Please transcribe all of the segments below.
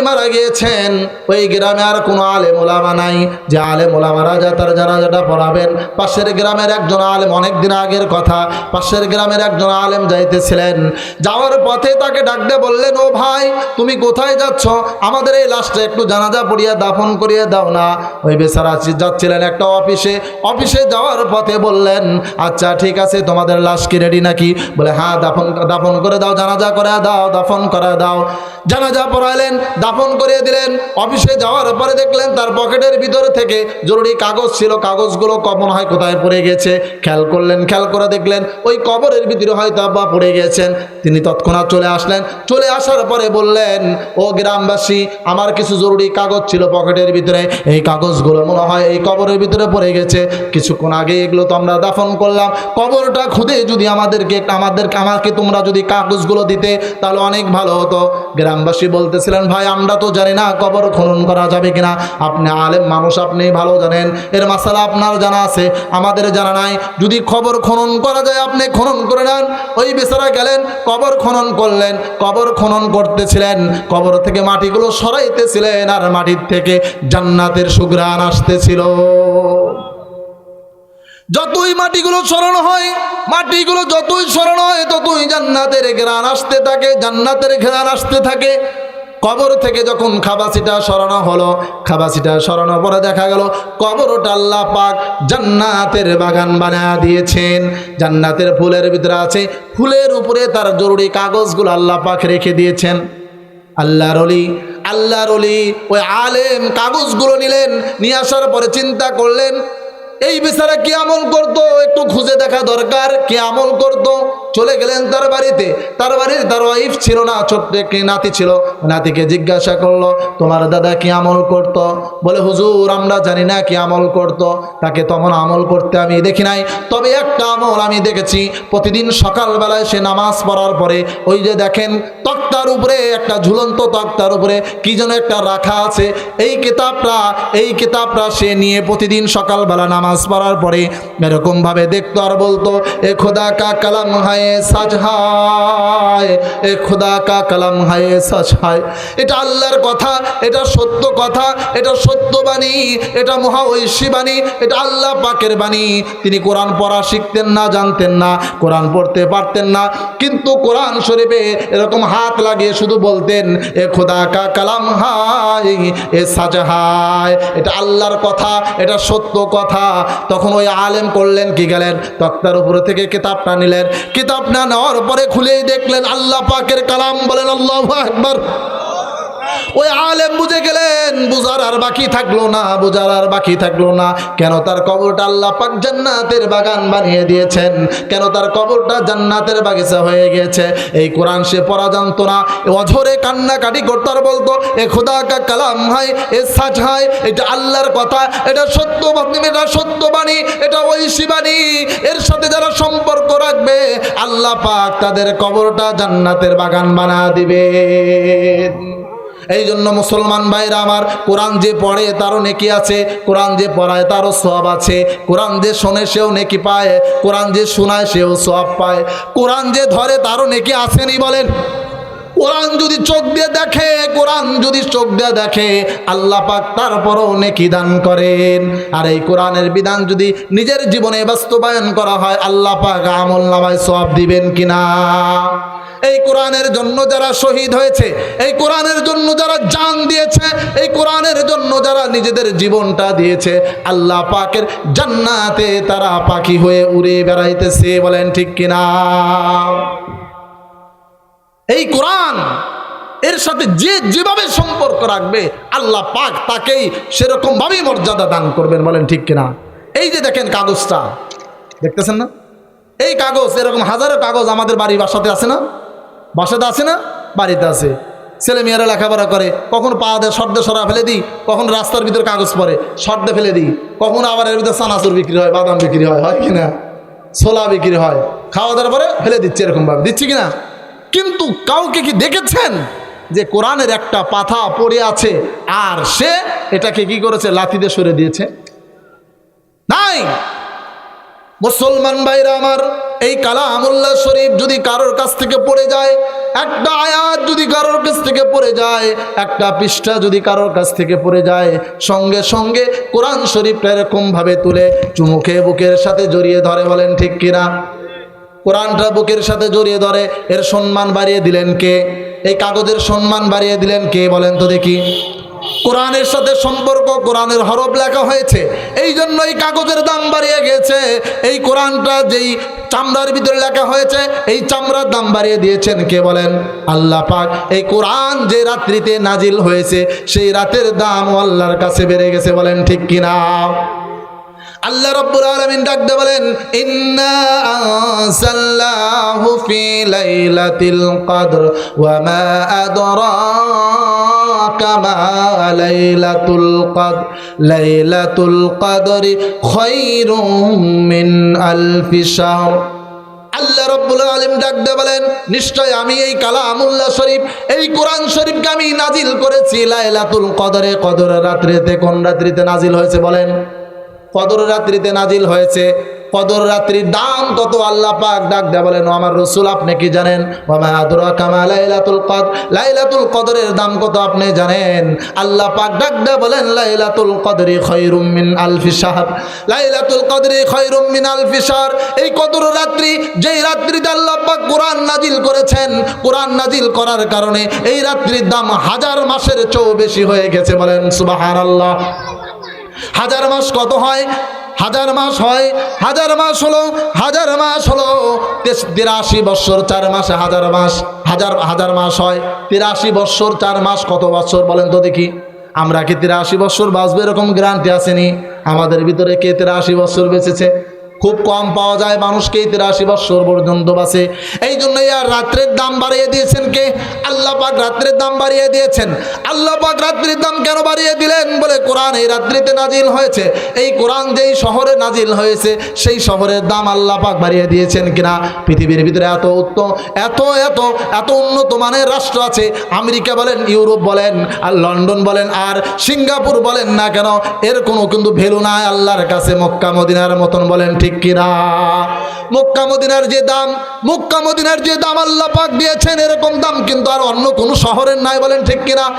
মারা গিয়েছেন। ওই গ্রামে আর কোনো আলেম ওলামা নাই। যে আলেম ওলামারা যা তার জানাজাটা পড়াবেন। পাশের গ্রামের একজন আলেম অনেক দিন আগের কথা। পাশের গ্রামের একজন আলেম যাইতেছিলেন। যাওয়ার পথে তাকে ডাকতে বললেন, ও ভাই, তুমি কোথায় যাচ্ছ? আমাদের এই লাশটা একটু জানাজা পড়িয়া দাফন করিয়ে দাও না। ওই বেচারা যাচ্ছিলেন একটা অফিসে। অফিসে যাওয়ার পথে বললেন আচ্ছা ঠিক আছে, তোমাদের লাশ কি রেডি নাকি? বলে হ্যাঁ দাফন দাফন করে দাও, জানাজা করে দাও, দাফন করে দাও। জানাজা পড়াইলেন দাফন করিয়ে দিলেন, অফিসে যাওয়ার পরে দেখলেন তার পকেটের ভিতরে থেকে জরুরি কাগজ ছিল, কাগজগুলো কমন হয় কোথায় পড়ে গেছে। খেয়াল করলেন, খেয়াল করে দেখলেন ওই কবরের ভিতরে হয়তো আব্বা পড়ে গেছেন। তিনি তৎক্ষণাৎ চলে আসলেন। চলে আসার পরে বললেন, ও গ্রামবাসী, আমার কিছু জরুরি কাগজ ছিল পকেটের ভিতরে। এই কাগজগুলো মনে হয় এই কবরের ভিতরে পড়ে গেছে। কিছুক্ষণ আগে এগুলো তো আমরা দাফন করলাম। কবরটা খুদে যদি আমাদেরকে আমাদেরকে আমাকে তোমরা যদি কাগজগুলো দিতে, তাহলে অনেক ভালো হতো। গ্রামবাসী বলতেছিলেন, ভাই, আমরা তো জানি না কবর খনন করা যাবে কিনা। আপনি আলেম মানুষ, আপনি ভালো জানেন। এর মাসালা আপনার জানা আছে, আমাদের জানা নাই। যদি খবর খনন করা যায়, আপনি খনন করে নেন। ওই বেচারা গেলেন, কবর খনন করলেন। কবর খনন করতেছিলেন, কবর থেকে মাটিগুলো সরাইতেছিলেন, আর মাটির থেকে জান্নাতের সুগ্রাণ আসতেছিল। যতই মাটিগুলো সরানো হয়, মাটিগুলো যতই সরানো হয়, ততই জান্নাতের ঘেরান আসতে থাকে, জান্নাতের ঘেরান আসতে থাকে। কবর থেকে যখন খাবাসিটা সরানো হলো, খাবাসিটা সরানোর পরে দেখা গেল, কবরটা আল্লাহ পাক জান্নাতের বাগান বানা দিয়েছেন। জান্নাতের ফুলের ভিতরে আছে, ফুলের উপরে তার জরুরি কাগজগুলো আল্লাহ পাক রেখে দিয়েছেন। আল্লাহর অলি আল্লাহর অলি ওই আলেম কাগজগুলো নিলেন, নিয়ে আসার পরে চিন্তা করলেন এই বেচারা কি আমল করতো? একটু খুঁজে দেখা দরকার। কি আমল করতো? চলে গেলেন তার বাড়িতে। তার বাড়িতে তার ওয়াইফ ছিল না, ছোট্ট একটি নাতি ছিল। নাতিকে জিজ্ঞাসা করল, তোমার দাদা কি আমল করত? বলে, হুজুর, আমরা জানি না কি আমল করত। তাকে তখন আমল করতে আমি দেখি নাই। তবে একটা আমল আমি দেখেছি। প্রতিদিন সকালবেলায় সে নামাজ পড়ার পরে ওই যে দেখেন, তক্তার উপরে একটা ঝুলন্ত তক্তার উপরে কি যেন একটা রাখা আছে। এই কিতাবটা এই কিতাবটা সে নিয়ে প্রতিদিন সকালবেলা নামাজ পড়ার পরে এরকমভাবে দেখতো আর বলতো, এ খোদা কা কালাম হায়, সাজ হায়, এ খোদা কা কালাম হায়, সাজ হায়। এটা আল্লাহর কথা, এটা সত্য কথা, এটা সত্য বাণী, এটা মহা ঐশী বাণী, এটা আল্লাহ পাকের বাণী। তিনি কোরআন পড়া শিখতেন না, জানতেন না, কোরআন পড়তে পারতেন না। কিন্তু কোরআন শরীফে এরকম হাত লাগিয়ে শুধু বলতেন, এ খোদা কা কালাম হায়, এ সাজা হায়। এটা আল্লাহর কথা, এটা সত্য কথা। তখন ওই আলেম করলেন কি গেলেন? তক্তার উপরে থেকে কিতাবটা নিলেন। কিতাবটা নেওয়ার পরে খুলেই দেখলেন আল্লাহ পাকের কালাম বলেন, আল্লাহ একবার ওই আলেম বুঝে গেলেন, বুঝার আর বাকি থাকল না, বুঝার আর বাকি থাকল না। কেন তার কবরটা আল্লাহ পাক জান্নাতের বাগান বানিয়ে দিয়েছেন? কেন তার কবরটা জান্নাতের বাগিচা হয়ে গেছে এই কোরআন সে পড়া জানতো না। অঝরে কান্নাকাটি করতো আর বলতো, এ খোদা কা কালাম হাই এ সাজ হাই এটা আল্লাহর কথা, এটা সত্য এটা সত্য বাণী, এটা ঐশী বাণী। এর সাথে যারা সম্পর্ক রাখবে, আল্লাহ পাক তাদের কবরটা জান্নাতের বাগান বানা দিবে এই জন্য মুসলমান ভাইরা আমার কোরআন যে পড়ে তারও নেকি আছে, কোরআন যে পড়ায় তারও সব আছে। কোরআন যে শোনে সেও নেকি পায়, কোরআন যে শোনায় সেও সব পায়। কোরআন যে ধরে তারও নেকি আসেনি বলেন। কোরআন যদি চোখ দিয়ে দেখে, কোরআন যদি চোখ দিয়ে দেখে, আল্লাহ পাক তারপরও নেকি দান করেন। আর এই কোরআনের বিধান যদি নিজের জীবনে বাস্তবায়ন করা হয়, আল্লাহ পাক আমল নামায় সব দিবেন কিনা? এই কোরআনের জন্য যারা শহীদ হয়েছে, এই কোরআনের জন্য যারা জান দিয়েছে, এই কোরআনের জন্য যারা নিজেদের জীবনটা দিয়েছে, আল্লাহ পাকের জান্নাতে তারা পাখি হয়ে উড়ে বেড়াইতেছে, বলেন ঠিক কিনা? এই কোরআন এর সাথে যে যেভাবে সম্পর্ক রাখবে, আল্লাহ পাক তাকেই সেরকম ভাবেই মর্যাদা দান করবেন, বলেন ঠিক কিনা? এই যে দেখেন কাগজটা, দেখতেছেন না? এই কাগজ, এরকম হাজারো কাগজ আমাদের বাড়ি বাসাতে আছে না? বাসাতে আছে না? বাড়িতে আছে। ছেলে মেয়েরা লেখাপড়া করে। কখন পা দেয় শর্দে সরা ফেলে দিই, কখন রাস্তার ভিতরে কাগজ পরে শর্দে ফেলে দিই। কখন আবার এর ভিতরে চানাচুর বিক্রি হয়, বাদাম বিক্রি হয় হয় কিনা? ছোলা বিক্রি হয়। খাওয়া দাওয়ার পরে ফেলে দিচ্ছে এরকমভাবে। দিচ্ছি কিনা? কিন্তু কাউকে কি দেখেছেন যে কোরআনের একটা পাথা পড়ে আছে আর সে এটাকে কি করেছে? লাথিতে সরে দিয়েছে? নাই। মুসলমান ভাইরা আমার এই কালামুল্লাহ শরীফ যদি কারোর কাছ থেকে পড়ে যায়, একটা আয়াত যদি কারোর কাছ থেকে পড়ে যায়, একটা পৃষ্ঠা যদি কারোর কাছ থেকে পড়ে যায়, সঙ্গে সঙ্গে কোরআন শরীফটা এরকমভাবে তুলে চুমুকে বুকের সাথে জড়িয়ে ধরে বলেন, ঠিক কিনা? কোরআনটা বুকের সাথে জড়িয়ে ধরে, এর সম্মান বাড়িয়ে দিলেন কে? এই কাগজের সম্মান বাড়িয়ে দিলেন কে বলেন তো দেখি? কোরআনের সাথে সম্পর্ক, কোরআনের হরফ লেখা হয়েছে এই জন্য এই কাগজের দাম বাড়িয়ে গেছে, এই কোরআনটা যেই চামড়ার ভিতরে লেখা হয়েছে, এই চামড়ার দাম বাড়িয়ে দিয়েছেন কে বলেন? আল্লাহ পাক। এই কোরআন যে রাত্রিতে নাজিল হয়েছে, সেই রাতের দাম আল্লাহর কাছে বেড়ে গেছে বলেন ঠিক কিনা? আল্লাহ রাব্বুল আলামিন ডাকতে বলেন, ইন্না আনসালনাহু ফি লাইলাতিল কদর, ওয়া মা আদরাকা মা লাইলাতুল কদর লাইলাতুল কদরি খায়রুম মিন আলফি শাহর। আল্লাহ রব্বুল আলম ডাকতে বলেন, নিশ্চয় আমি এই কালামুল্লাহ শরীফ, এই কোরআন শরীফকে আমি নাজিল করেছি লাইলাতুল কদরে কদর রাত্রিতে কোন রাত্রিতে নাজিল হয়েছে বলেন? কদর রাত্রিতে নাজিল হয়েছে কদর রাত্রির দাম কত আল্লাহ পাক ডাক দেয়া বলেন আমার রসুল, আপনি কি জানেন? কামা লাইলাতুল কদ লাইলাতুল কদরের দাম কত আপনি জানেন? আল্লাহ পাক ডাক দেয়া বলেন, লাইলাতুল কদরি খৈরুম মিন আলফি শাহর, লাইলাতুল কদরি খৈরুম মিন আলফি শাহর। এই কদর রাত্রি, যেই রাত্রিতে আল্লাহ পাক কোরআন নাজিল করেছেন, কোরআন নাজিল করার কারণে এই রাত্রির দাম হাজার মাসের চেয়েও বেশি হয়ে গেছে বলেন, সুবহানাল্লাহ। হাজার মাস কত হয়? হাজার মাস হয়, হাজার মাস হলো, হাজার মাস হলো। তিরাশি বৎসর চার মাসে হাজার মাস, হাজার হাজার মাস হয়। তিরাশি বৎসর চার মাস কত বৎসর বলেন তো দেখি। আমরা কি তিরাশি বৎসর বাঁচবে এরকম গ্যারান্টি আসেনি? আমাদের ভিতরে কে তিরাশি বৎসর বেঁচেছে? খুব কম পাওয়া যায়, মানুষকেই তিরাশি বৎসর পর্যন্ত বাসে এই জন্যই আর রাত্রের দাম বাড়িয়ে দিয়েছেন কে? আল্লাহ পাক রাত্রের দাম বাড়িয়ে দিয়েছেন। আল্লাহ পাক রাত্রির দাম কেন বাড়িয়ে দিলেন বলে কোরআন এই রাত্রিতে নাজিল হয়েছে? এই কোরআন যেই শহরে নাজিল হয়েছে, সেই শহরের দাম আল্লাহ পাক বাড়িয়ে দিয়েছেন কিনা? পৃথিবীর ভিতরে এত উত্তম, এত এত এত উন্নত মানের রাষ্ট্র আছে। আমেরিকা বলেন, ইউরোপ বলেন, আর লন্ডন বলেন, আর সিঙ্গাপুর বলেন না কেন, এর কোনো কিন্তু ভ্যালু নাই আল্লাহর কাছে। মক্কা, মদিনার মতন বলেন, ঠিক ঠিক মক্কা মদিনার যে দাম, মক্কা মদিনার যে দাম আল্লাহ পাক দিয়েছেন, এরকম দাম কিন্তু আর অন্য শহরের নাই বলেন ঠিক কিনা?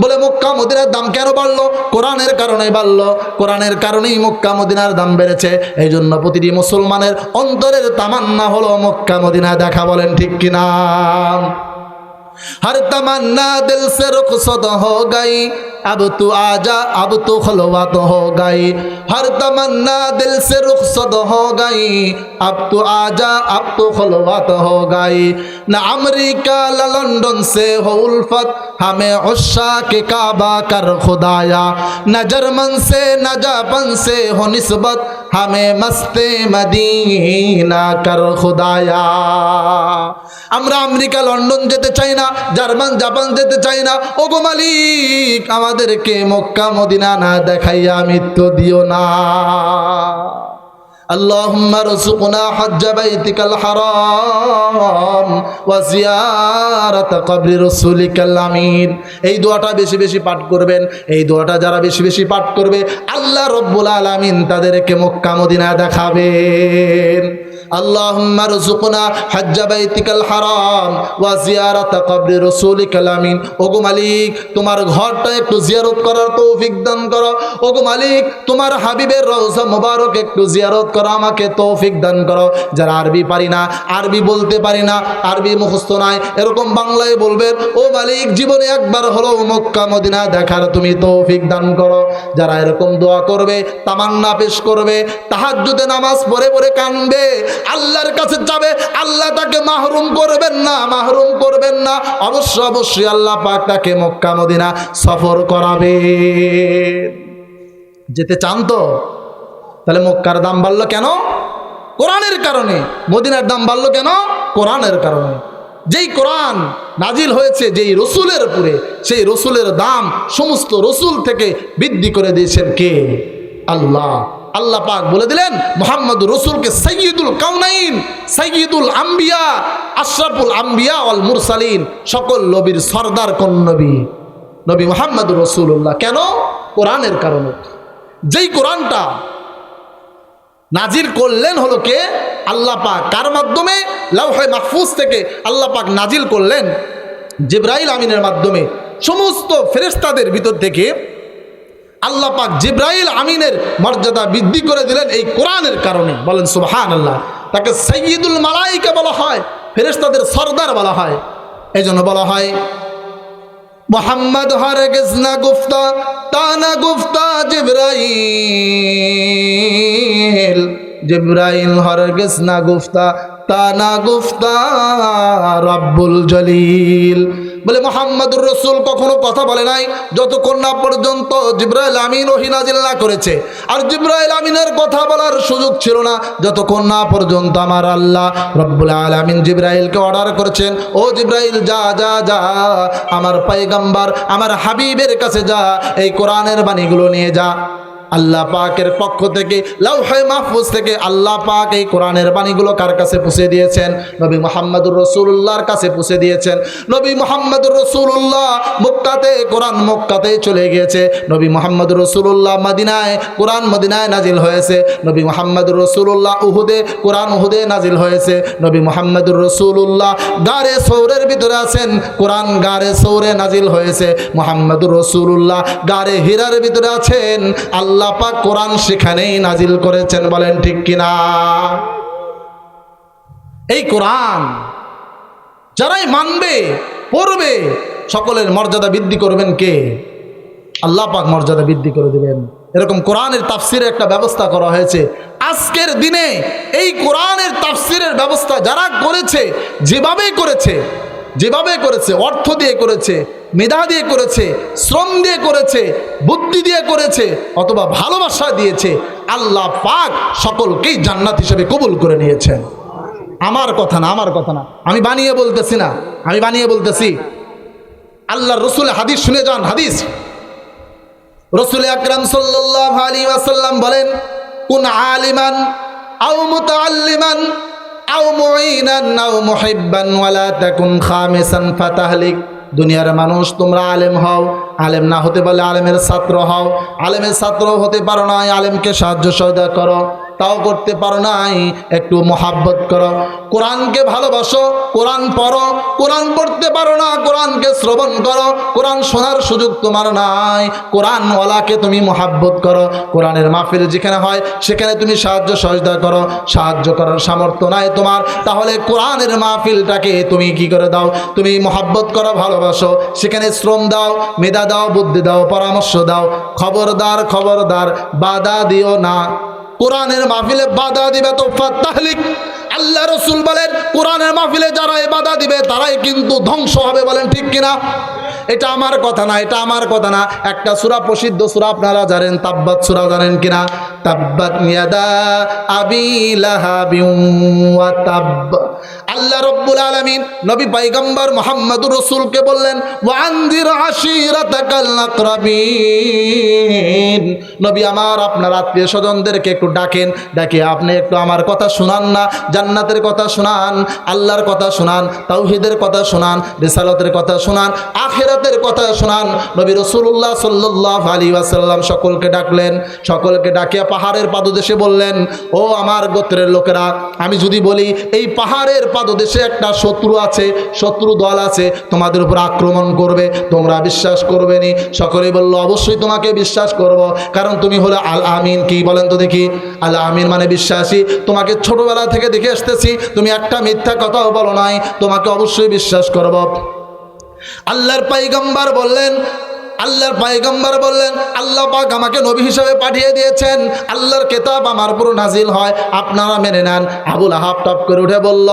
বলে মক্কা মদিনার দাম কেন বাড়লো? কোরআনের কারণেই বাড়লো। কোরআনের কারণেই মক্কা মদিনার দাম বেড়েছে। এই জন্য প্রতিটি মুসলমানের অন্তরের তামান্না হলো মক্কা মদিনা দেখা বলেন ঠিক কিনা? হার তামান্না দিলসে রুখসদ গাই। اب تو آجا، اب تو خلوات ہو گئی۔ ہر تمنا دل سے رخصت ہو گئی۔ اب تو آجا، اب تو خلوت ہو گئی۔ نہ امریکہ، نہ لنڈن سے ہو الفت۔ ہمیں عشا کے کعبہ کر خدایا۔ نہ جرمن سے، نہ جاپن سے ہو نسبت۔ হামে মস্তে মদিনা কর খুদায়া। আমরা আমেরিকা, লন্ডন যেতে চাই না, জার্মান, জাপান যেতে চাই না। ওগো মালিক, আমাদেরকে মক্কা, মদিনা না দেখাইয়া মৃত্যু দিও না। اللهم ارزقنا حج بيتك الحرام وزيارة قبر رسولك الأمين এই দোয়াটা বেশি বেশি পাঠ করবেন এই দোয়াটা যারা বেশি বেশি পাঠ করবে আল্লাহ রব্বুল আলামিন তাদেরকে মক্কা মদিনা দেখাবেন اللهم ارزقنا حج بيتك الحرام وزيارة قبر رسولك الأمين ওগো মালিক তোমার ঘরটা একটু জিয়ারত করার তৌফিক দান করো ওগো মালিক তোমার হাবিবের রওজা মোবারক একটু জিয়ারত করো, আমাকে তৌফিক দান করো। যারা আরবি পারি না, আরবি বলতে পারি না, আরবি মুখস্থ নাই, এরকম বাংলায় বলবেন ও মালিক, জীবনে একবার হলো মক্কা, মদিনা দেখার তুমি তৌফিক দান করো। যারা এরকম দোয়া করবে, তামান্না পেশ করবে, তাহাজ্জুদে নামাজ পড়ে পড়ে কানবে, আল্লাহর কাছে যাবে, আল্লাহ তাকে মাহরুম করবেন না, মাহরুম করবেন না, অবশ্য, অবশ্যই আল্লাহ পাক তাকে মক্কা, মদিনা সফর করাবে যেতে চান তো? তাহলে মক্কার দাম বাড়লো কেন? কোরআনের কারণে। মদিনার দাম বাড়লো কেন? কোরআনের কারণে। যেই কোরআন নাজিল হয়েছে, যেই রসুলের উপরে, সেই রসুলের দাম সমস্ত রসুল থেকে বৃদ্ধি করে দিয়েছেন কে? আল্লাহ। আল্লাহ পাক বলে দিলেন মোহাম্মদ রসুলকে সৈয়দুল কাউনাইন সৈয়দুল আম্বিয়া, আশরাফুল আম্বিয়া অল মুরসালিন, সকল নবীর সর্দার কোন নবী? নবী মোহাম্মদ রসুল্লাহ কেন? কোরআনের কারণে। যেই কোরআনটা নাজির করলেন হলো কে? আল্লাহ পাক। কার মাধ্যমে? লাউহে মাহফুজ থেকে আল্লাহ পাক নাজিল করলেন জিব্রাইল আমিনের মাধ্যমে। সমস্ত ফেরেস্তাদের ভিতর থেকে আল্লাহ পাক জিব্রাইল আমিনের মর্যাদা বৃদ্ধি করে দিলেন এই কোরআনের কারণে। বলেন সুবহান আল্লাহ তাকে সৈয়দুল মালাইকে বলা হয় ফেরেস্তাদের সর্দার বলা হয়। এই জন্য বলা হয় মোহাম্মদ হরগিজ না গুফতা তানা গুফতা জিব্রাইল। জিব্রাইল হরগিজ না গুফতা তানা গুফতা রব্বুল জলিল। বলে, মোহাম্মদুর রসুল কখনো কথা বলে নাই। যতক্ষণ না পর্যন্ত জিব্রাইল আমিন ও হিনাজিল্লা করেছে। আর জিব্রাইল আমিনের কথা বলার সুযোগ ছিল না। যতক্ষণ না পর্যন্ত আমার আল্লাহ রব্বুল আলমিন জিব্রাইলকে অর্ডার করেছেন, ও জিব্রাইল, যা যা যা, আমার পাইগাম্বার, আমার হাবিবের কাছে যা, এই কোরআনের বাণীগুলো নিয়ে যা। আল্লাহ পাকের পক্ষ থেকে, লাউহে মাহফুজ থেকে আল্লাহ পাক এই কোরআনের বাণীগুলো কার কাছে পুষে দিয়েছেন? নবী মোহাম্মদুর রসুল্লাহর কাছে পুষে দিয়েছেন। নবী মোহাম্মদুর রসুল্লাহ মুক্তাতে কোরআন মক্কাতে চলে গিয়েছে। নবী মোহাম্মদুর রসুল্লাহ মদিনায়, কোরআন মদিনায় নাজিল হয়েছে। নবী মোহাম্মদুর রসুল্লাহ উহুদে, কোরআন উহুদে নাজিল হয়েছে। নবী মোহাম্মদুর রসুল্লাহ গারে সৌরের ভিতরে আছেন, কোরআন গারে সৌরে নাজিল হয়েছে। মোহাম্মদুর রসুল্লাহ গারে হীরার ভিতরে আছেন। আল্লাহ পাক কোরআন সেখানেই নাজিল করেছেন বলেন ঠিক কিনা? এই কোরআন যারাই মানবে, পড়বে, সকলের মর্যাদা বৃদ্ধি করবেন কে? আল্লাহ পাক মর্যাদা বৃদ্ধি করে দেবেন। এরকম কোরআনের তাফসিরের একটা ব্যবস্থা করা হয়েছে। আজকের দিনে এই কোরআনের তাফসিরের ব্যবস্থা যারা করেছে যেভাবে করেছে যেভাবে করেছে, অর্থ দিয়ে করেছে মেধা দিয়ে করেছে, শ্রম দিয়ে করেছে, বুদ্ধি দিয়ে করেছে, অথবা ভালোবাসা দিয়েছে, আল্লাহ পাক সকলকেই জান্নাত হিসেবে কবুল করে নিয়েছেন। আমার কথা না, আমার কথা না। আমি বানিয়ে বলতেছি না, আমি বানিয়ে বলতেছি, আল্লাহ রসুল হাদিস শুনে যান, হাদিস। রসুল আকরাম সাল্লাহ আলী ওয়াসাল্লাম বলেন, কোন আলিমান মুতাআল্লিমান আও মুঈনান আও মুহিব্বান ওয়ালা তাকুন খামিসান ফাতাহলিক। দুনিয়ার মানুষ, তোমরা আলেম হও। আলেম না হতে পারলে আলেমের ছাত্র হও। আলেমের ছাত্র হতে পারো না আলেমকে সাহায্য সহায়তা করো। তাও করতে পারো নাই। একটু মোহাব্বত করো। কোরআনকে ভালোবাসো, কোরআন পড়ো, কোরআন পড়তে পারো না, কোরআনকে শ্রবণ করো, কোরআন শোনার সুযোগ তোমার নাই। কোরআনওয়ালাকে তুমি মোহাব্বত করো, কোরআনের মাহফিল যেখানে হয়, সেখানে তুমি সাহায্য সহযোগিতা করো। সাহায্য করার সামর্থ্য নাই তোমার। তাহলে কোরআনের মাহফিলটাকে তুমি কি করে দাও? তুমি মোহাব্বত করো, ভালোবাসো। সেখানে শ্রম দাও, মেধা দাও, বুদ্ধি দাও, পরামর্শ দাও। খবরদার খবরদার, বাধা দিও না। কোরআনের মাহফিলে বাধা দিবে তো তাহলিক আল্লাহ রসুল বলেন, কোরআনের মাহফিলে যারা এই বাধা দিবে, তারাই কিন্তু ধ্বংস হবে বলেন ঠিক কিনা? এটা আমার কথা না, এটা আমার কথা না। একটা সুরা প্রসিদ্ধ সুরা আপনারা জানেন, তাব্বাত সুরা জানেন কিনা? তাব্বাত ইয়াদা আবি ওয়া তাব্ব। আল্লাহ রব্বুল আলামিন নবী পয়গম্বর মুহাম্মদুর রাসূলকে বললেন ওয়ানদির আশিরাতাকাল আকরাবিন। নবী আমার, আপনার আত্মীয় স্বজনদেরকে একটু ডাকেন, ডাকে, আপনি একটু আমার কথা শোনান না। জান্নাতের কথা শোনান, আল্লাহর কথা শোনান, তাওহিদের কথা শোনান, রিসালতের কথা শোনান, আখেরাতের কথা শোনান। নবী রসুল্লাহ সাল্লাহ আলী ওয়াসাল্লাম সকলকে ডাকলেন, সকলকে ডাকিয়া পাহাড়ের পাদদেশে বললেন, ও আমার গোত্রের লোকেরা, আমি যদি বলি, এই পাহাড়ের পাদদেশে একটা শত্রু আছে, শত্রু দল আছে, তোমাদের উপর আক্রমণ করবে, তোমরা বিশ্বাস করবে নি। সকলেই বলল, অবশ্যই তোমাকে বিশ্বাস করব, কারণ তুমি হলে আল আমিন, কি বলেন তো দেখি? আল আমিন মানে বিশ্বাসী। তোমাকে ছোটবেলা থেকে দেখে আসতেছি, তুমি একটা মিথ্যা কথাও বলো নাই, তোমাকে অবশ্যই বিশ্বাস করব। আল্লাহর পাইগম্বার বললেন, আল্লাহর পাইগম্বার বললেন, আল্লাহ পাক আমাকে নবী হিসেবে পাঠিয়ে দিয়েছেন, আল্লাহর কেতাব আমার পুরো নাজিল হয়, আপনারা মেনে নেন। আবুল আহাব টপ করে উঠে বলল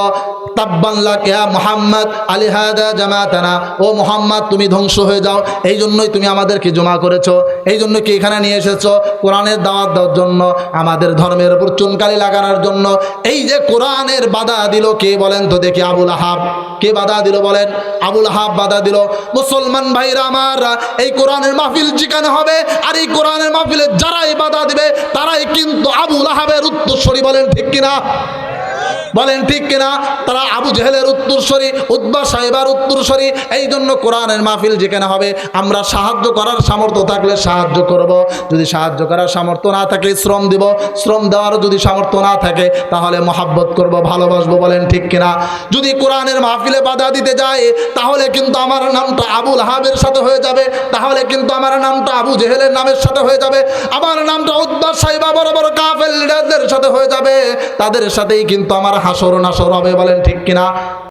তাব্বাল্লা কেয়া মোহাম্মদ, আলী হায়দা জামাতানা। ও মোহাম্মদ, তুমি ধ্বংস হয়ে যাও। এই জন্যই তুমি আমাদেরকে জমা করেছ। এই জন্য কি এখানে নিয়ে এসেছ? কোরআনের দাওয়াত দেওয়ার জন্য, আমাদের ধর্মের উপর চুনকালি লাগানোর জন্য। এই যে কোরআনের বাধা দিল, কে বলেন তো দেখি আবুল আহাব। কে বাধা দিল বলেন? আবুল আহাব বাধা দিল। মুসলমান ভাইরা আমার এই কোরআনের মাহফিল যেখানে হবে, আর এই কোরআনের মাহফিলে যারাই বাধা দিবে, তারাই কিন্তু আবুল আহাবের উত্তরস্বরী বলেন ঠিক কিনা? বলেন ঠিক কিনা? তারা আবু জেহেলের উত্তরস্বরী উদ্বা সাহেবার উত্তরস্বরী এই জন্য কোরআনের মাহফিল যেখানে হবে, আমরা সাহায্য করার সামর্থ্য থাকলে সাহায্য করব। যদি সাহায্য করার সামর্থ্য না থাকে, শ্রম দিব। শ্রম দেওয়ারও যদি সামর্থ্য না থাকে, তাহলে মহাব্বত করব, ভালোবাসবো, বলেন ঠিক কিনা? যদি কোরআনের মাহফিলে বাধা দিতে যায়, তাহলে কিন্তু আমার নামটা আবুল হাবের সাথে হয়ে যাবে। তাহলে কিন্তু আমার নামটা আবু জেহেলের নামের সাথে হয়ে যাবে। আমার নামটা উদ্বাস সাহেবা বড় বড় কাফের লিডারদের সাথে হয়ে যাবে। তাদের সাথেই কিন্তু আমার হাসর নাসর হবে বলেন ঠিক কিনা?